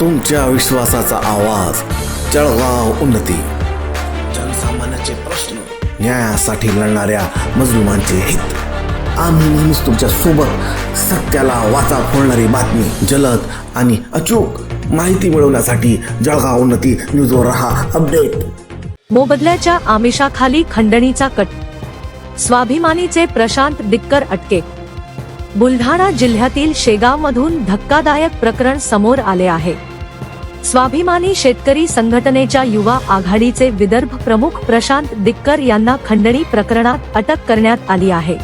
तुमच्या विश्वासाचा आवाज जळगाव उन्नती. जनसामान्याचे प्रश्न न्यायासाठी लढणाऱ्या मजलुमांचे हित. आम्ही नेहमीच तुमच्यासोबत सत्याला वाचा फोडणारी बातमी जलद आणि अचूक माहिती मिळवण्यासाठी जळगाव उन्नती न्यूजवर रहा अपडेट. मोबदल्याच्या आमिषाखाली खंडणीचा कट. स्वाभिमानीचे प्रशांत दिक्कर अटके. बुलढाणा जिल्ह्यातील शेगावमधून धक्कादायक प्रकरण समोर आले आहे. स्वाभिमानी शेतकरी संघटनेच्या युवा आघाडीचे विदर्भ प्रमुख प्रशांत दिक्कर यांना खंडणी प्रकरणात अटक करण्यात आली आहे.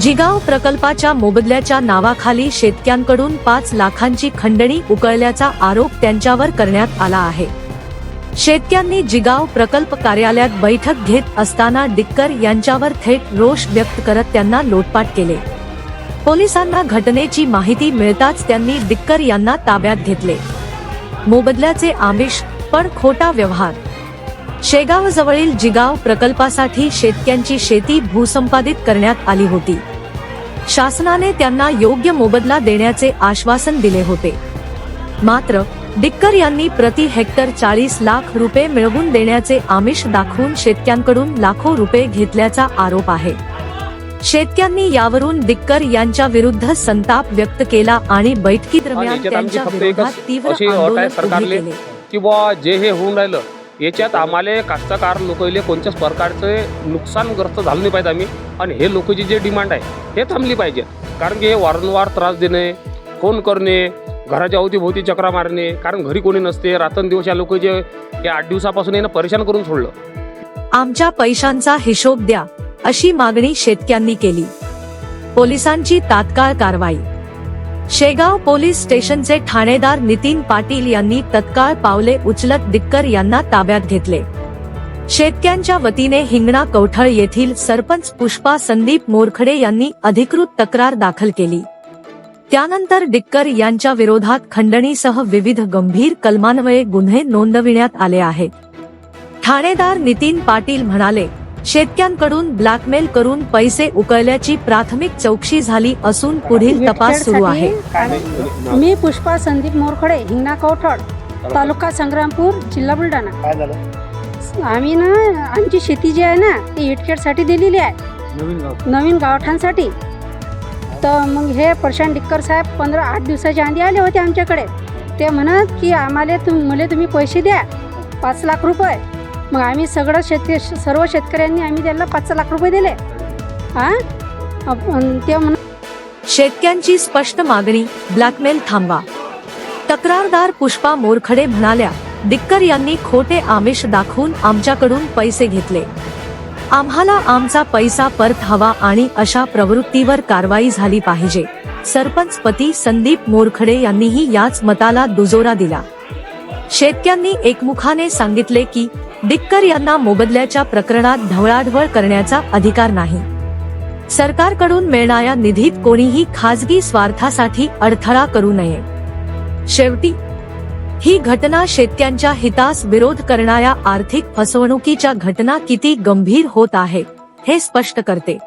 जिगाव प्रकल्पाच्या मोबदल्याच्या नावाखाली शेतक्यांकडून पाच लाखांची खंडणी उकळल्याचा आरोप त्यांच्यावर करण्यात आला आहे. शेतक्यांनी जिगाव प्रकल्प कार्यालयात बैठक घेत असताना डिक्कर यांच्यावर थेट रोष व्यक्त करत त्यांना लोटपाट केले. पोलिसांना घटनेची माहिती मिळताच त्यांनी दिक्कर यांना ताब्यात घेतले. मोबदल्याचे आमिष पण खोटा व्यवहार. शेगाव जवळील जिगाव प्रकल्पासाठी शेतक्यांची शेती भूसंपादित करण्यात आली होती. शासनाने त्यांना योग्य मोबदला देण्याचे आश्वासन दिले होते. मात्र डिक्कर यांनी प्रति हेक्टर चाळीस लाख रुपये मिळवून देण्याचे आमिष दाखवून शेतक्यांकडून लाखो रुपये घेतल्याचा आरोप आहे. शेतकऱ्यांनी यावरून डिक्कर यांच्या विरुद्ध संताप व्यक्त केला आणि बैठकी दरम्यान याच्यात आमची त्यांच्या फक्त विरोधात एकच तीव्र अशी अट आंदोलन आहे उभे सरकारले केले. की बुवा जे हे होऊन राहिलं याच्यात आम्हाला कास्तकार लोकांले कोणत्याच प्रकारचे नुकसानग्रस्त झालं नाही पाहिजे आम्ही. आणि हे लोकांची जे डिमांड आहे हे थांबली पाहिजे. कारण की हे वारंवार त्रास देणे फोन करणे घराच्या अवतीभोवती चक्रा मारणे कारण घरी कोणी नसते रात्रंदिवस या लोक जे या आठ दिवसापासून यानं परेशान करून सोडलं. आमच्या पैशांचा हिशोब द्या. अशी मागणी शेतक्यांनी केली. पोलिसांची तात्काळ कारवाई. शेगाव पोलीस स्टेशनचे ठाणेदार नितीन पाटील यांनी तत्काळ पावले उचलत दिक्कर यांना ताब्यात घेतले. शेतक्यांच्या वतीने हिंगणा कवठळ येथील सरपंच पुष्पा संदीप मोरखडे यांनी अधिकृत तक्रार दाखल केली. त्यानंतर डिक्कर यांच्या विरोधात खंडणीसह विविध गंभीर कलमान्वये गुन्हे नोंदविण्यात आले आहेत. ठाणेदार नितीन पाटील म्हणाले शेतकऱ्यांकडून ब्लॅकमेल करून पैसे उकळल्याची प्राथमिक चौकशी झाली असून पुढील तपास सुरू आहे. मी पुष्पा संदीप मोरखडे हिंगणा कवठड तालुका संग्रामपूर जिल्हा बुलढाणा. आम्ही ना आमची शेती जी आहे ना ती इटकेटसाठी दिलेली आहे. नवीन गाव. नवीन गावठांसाठी तर मग हे प्रशांत डिक्कर साहेब पंधरा आठ दिवसाच्या आधी आले होते आमच्याकडे. ते म्हणत की आम्हाला तुम मला तुम्ही पैसे द्या पाच लाख रुपये. मग आम्ही सगळं शेतक सर्व शेतकऱ्यांनी आम्ही त्याला पाच लाख रुपये दिले. हां ते म्हण शेतकऱ्यांची स्पष्ट मागणी ब्लॅकमेल थांबवा. तक्रारदार पुष्पा मोरखडे म्हणाल्या दिक्कर यांनी खोटे आमिष दाखवून आमच्याकडून पैसे घेतले. आम्हाला आमचा पैसा परत हवा आणि अशा प्रवृत्तीवर कारवाई झाली पाहिजे. सरपंच पती संदीप मोरखडे यांनीही याच मताला दुजोरा दिला. शेतक्यांनी एकमुखाने सांगितले की डिक्कर यांना मोबदल्याच्या प्रकरणात ढवळाढवळ करण्याचा अधिकार नाही. सरकारकडून मिळणाऱ्या निधीत कोणीही खाजगी स्वार्थासाठी अडथळा करू नये. शेवटी ही घटना शेतकऱ्यांच्या हितास विरोध करणाऱ्या आर्थिक फसवणुकीच्या घटना किती गंभीर होत आहे हे स्पष्ट करते.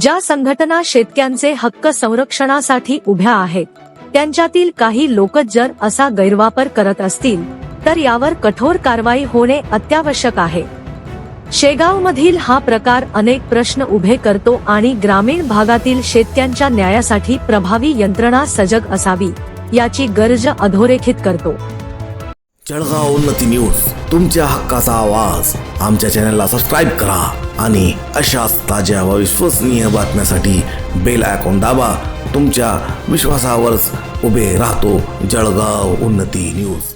ज्या संघटना शेतकऱ्यांचे हक्क संरक्षणासाठी उभ्या आहेत त्यांच्यातील काही लोक जर असा गैरवापर करत असतील तर यावर कठोर कारवाई होणे अत्यावश्यक आहे. शेगाव मधील हा प्रकार अनेक प्रश्न उभे करतो आणि ग्रामीण भागातील शेतकऱ्यांच्या न्यायासाठी प्रभावी यंत्रणा सजग असावी याची गरज अधोरेखित करतो. जळगाव उन्नती न्यूज तुमच्या हक्काचा आवाज. आमच्या चॅनलला सबस्क्राईब करा आणि अशाच ताज्या व विश्वसनीय बातम्यासाठी बेल आयकॉन दाबा. तुमच्या विश्वासावरच उभे राहतो जळगाव उन्नती न्यूज.